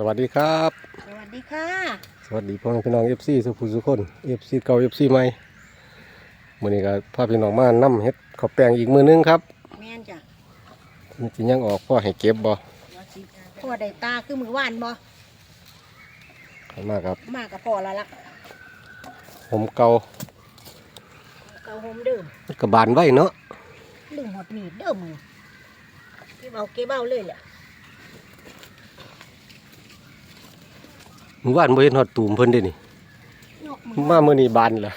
สวัสดีครับ สวัสดีค่ะ สวัสดีพ่อแม่พี่น้องเอฟซีสุภูสุคนเอฟซีเก่าเอฟซีใหม่มื้อนี้ก็พาพี่น้องมานํเฮ็ดข้าวแป้งอีกมื้อนึงครับแม่นจ้ะมันสิยังออกพ่อให้เก็บบ่พ่อได้ตาคือมือว่านบ่เอามาครับ มากับพ่อและละผมเก่าเกาโฮมเดิมมันก็บานไว้เนาะลืมหดมีดเดิมมือเก็บเอาเก็บเอาเลยแหละ มื้อวานบ่เห็นฮอดตูมเพิ่นเด้นี่เนาะมือมามื้อนี้บานล่ะ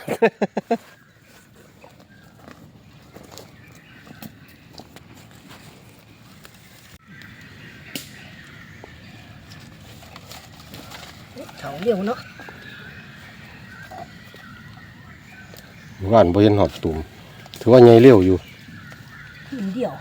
เถาเร็วเนาะมื้อวานบ่เห็นฮอดตูมถือว่าใหญ่เร็วอยู่หินเดียว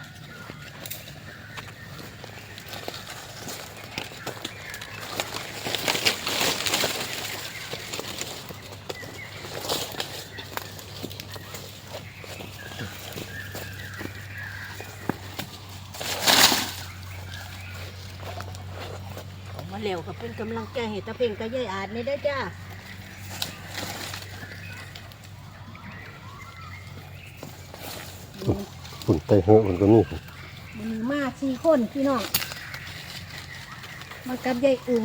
เอามาเร็วก็เป็นกำลังใจให้ตาเพ่งกับยายอาจนี่ได้อจ้าฝุ่นไปเหอะมันก็มีมือมาสี่คนพี่น้องมากับยายอึง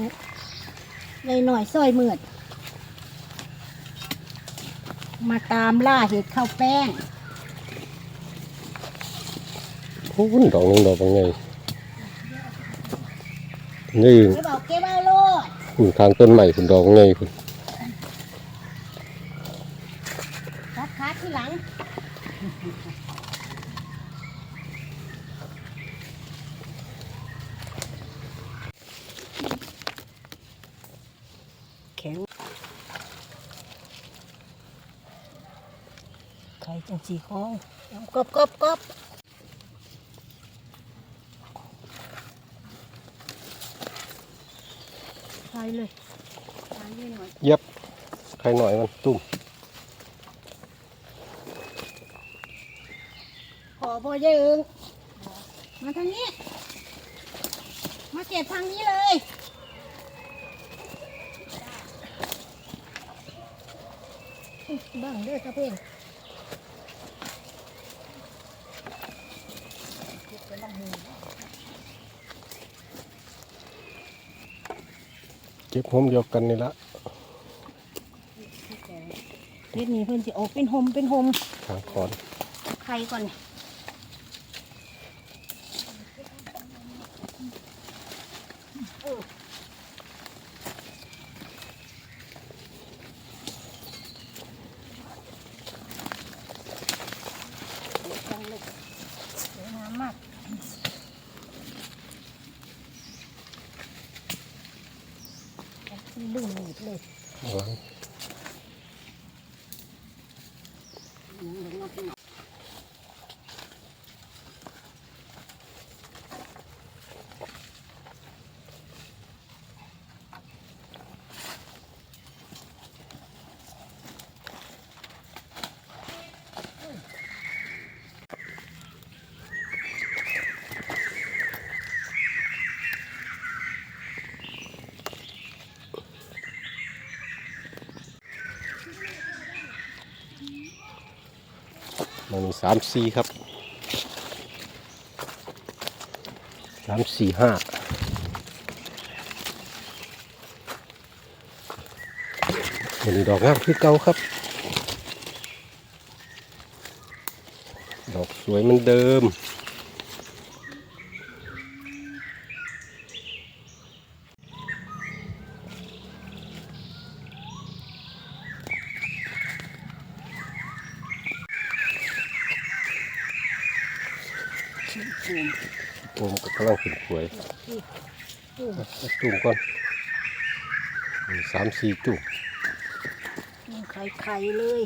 ยายหน่อยซอยมืดมาตามล่าเห็ดข้าวแป้งโอ้ยดอกหนึงดอกบางไง นี่ไม่บอกเก็บเอาโลดคุณทางต้นใหม่คุณดอกบางไงคุณคัดคัดที่หลังแข็งใครจังสีของเอากบกบกบ ใส่เลยใส่เลยหน่อยเย็บใครหน่อยมันตุ้มขอพ่อเยอะอึงมาทางนี้ มาเก็บทางนี้เลยอุ๊ยบังเด้อตะเพ่งเก็บไปลำมือเก็บหอมเดียวกันนี่ละเฮ็ดนี้เพิ่นสิออกเป็นหมเป็นหมทางคอนไข่ก่อนจังเลยสวยงามมาก ลืมหนีบเลย หลัง มันมีสามสี่ครับสามสี่ห้าอันนี้ดอกงามคือเก่าครับ ดอกสวยเหมือนเดิม มก็กำลังขึ้นขวยนี่ปูมเอาจุ่มก่อนมีสามสี่จุ่มไข่ไข่เลย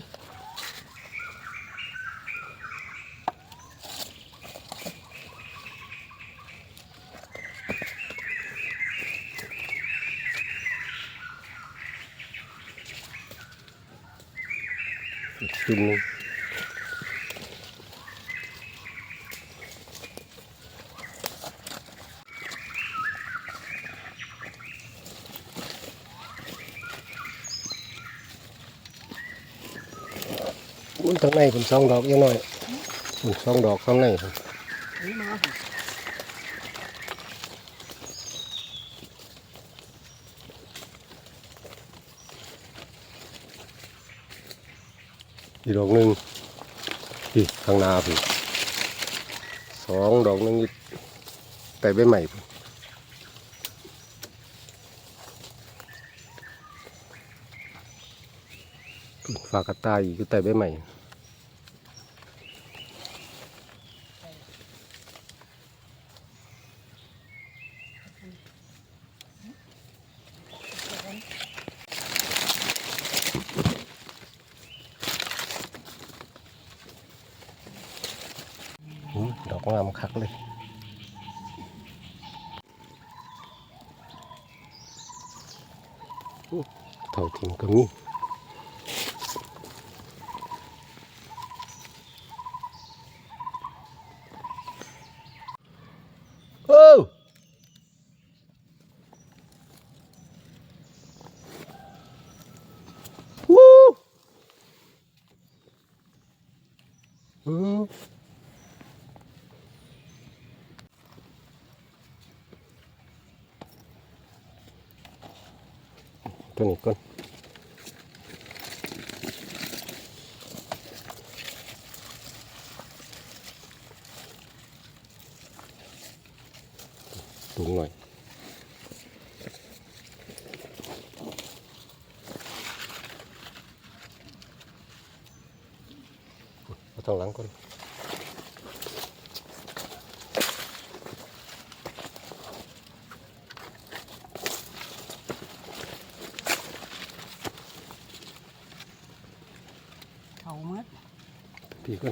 อีกจุ่ม หนึงอุ้างในผมสองดอกยังน้อยอุ้นสองดอกข้างในครับนี่มาอีกดอกหนึ่งพี่ข้างหน้าพี่สองดอกนึงแต่ใบใหม่พุ่นพุ่นฝากกระต่ายอีกอยู่แต่ใบใหม่ อืมดอกงาม คักเลยอู้เท่าทิมก็มีโอ้วู้อืม ตัวนี้ก่อนตุงหน่อยเอาทางหลังก่อน เมื่อพี่ก็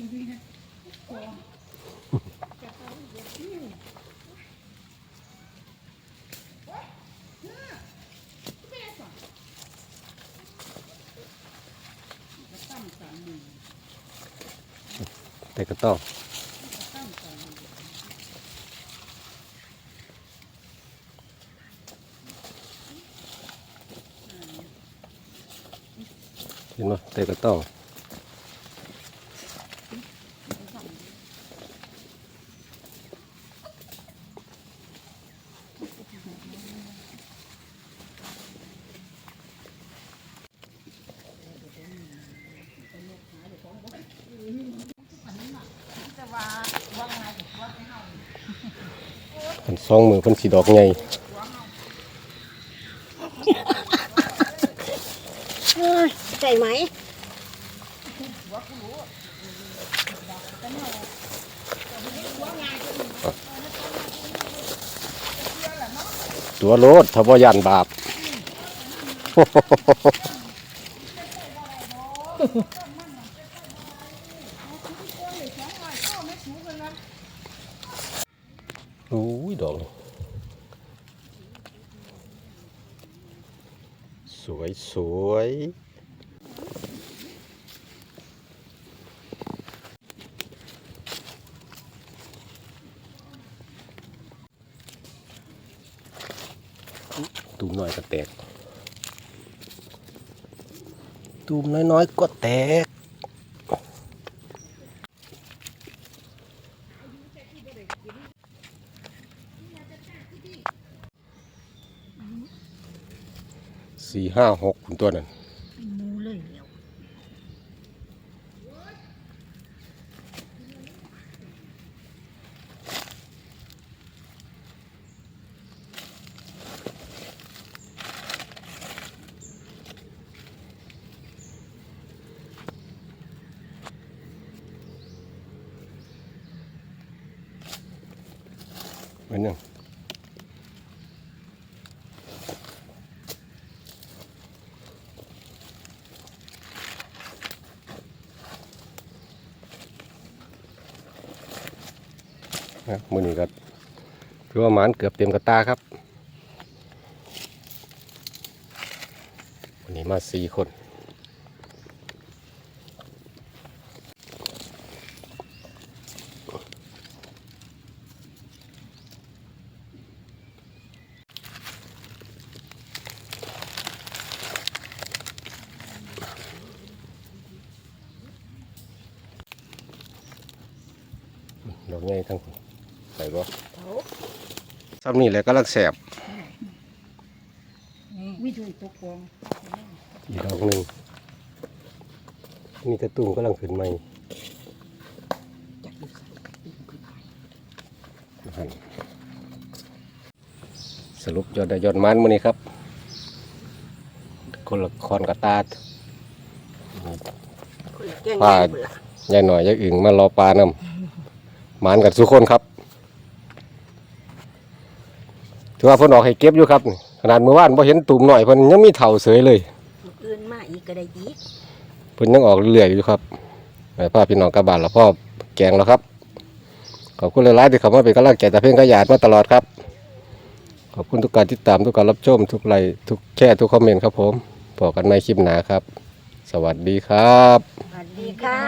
แต่ก็ต้องเห็นไหมแต่ก็ต้อง จะว่าว่าไงว่าให้เฮา มัน สองมือเพิ่นสีดอกใหญ่เอ้ยใส่ไหมตัวโลดถ้าบ่ยันบาป โอ้ยดอกนี่สวยสวยตูมน้อยก็แตก ตูมน้อยๆก็แตก สี่ ห้าหกคุณตัวนั้นมูเลยเดียวเหมือนยัง ครับมือนี้ก็ถือว่าหมานเกือบเต็มกระตาครับวันนี้มาสี่คนดอกใหญ่ทั้งคน ใส่บ่ซ้ำนี่แหละก็ลักแสบวิธีตกฟองอีกดอกหนึ่งมีกระตุ้งก็ลังขึ้นใหม่หั่นสรุปยอดได้ยอดมันมื้อนี้ครับ คนละคอนกระตาดเก่งว่ายายหน่อยยายอึ่งมารอปลานำหมานกันทุกคนครับ ถือว่าเพิ่นออกให้เก็บอยู่ครับนี่ขนาดเมื่อวานพอเห็นตุ่มหน่อยเพิ่นยังมีเถ่าเสยเลยอื่นมาอีกก็ได้อีกเพิ่นยังออกเรื่อยๆอยู่ครับไปพ่อพี่น้องกลับบ้านแล้วพ่อแกงแล้วครับขอบคุณหลายๆที่เข้ามาเป็นกำลังใจแต่เพ่งขยาดมาตลอดครับ ขอบคุณทุกการติดตามทุกการรับชมทุกไลค์ทุกแชร์ทุกคอมเมนต์ครับผมพบกันในคลิปหน้าครับ สวัสดีครับ สวัสดีค่ะ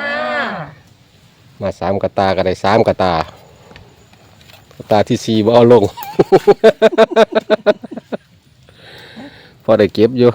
มาสามกระตาก็ได้สามกระตากระ ตาที่สี่บ่เอาลง พอได้เก็บอยู่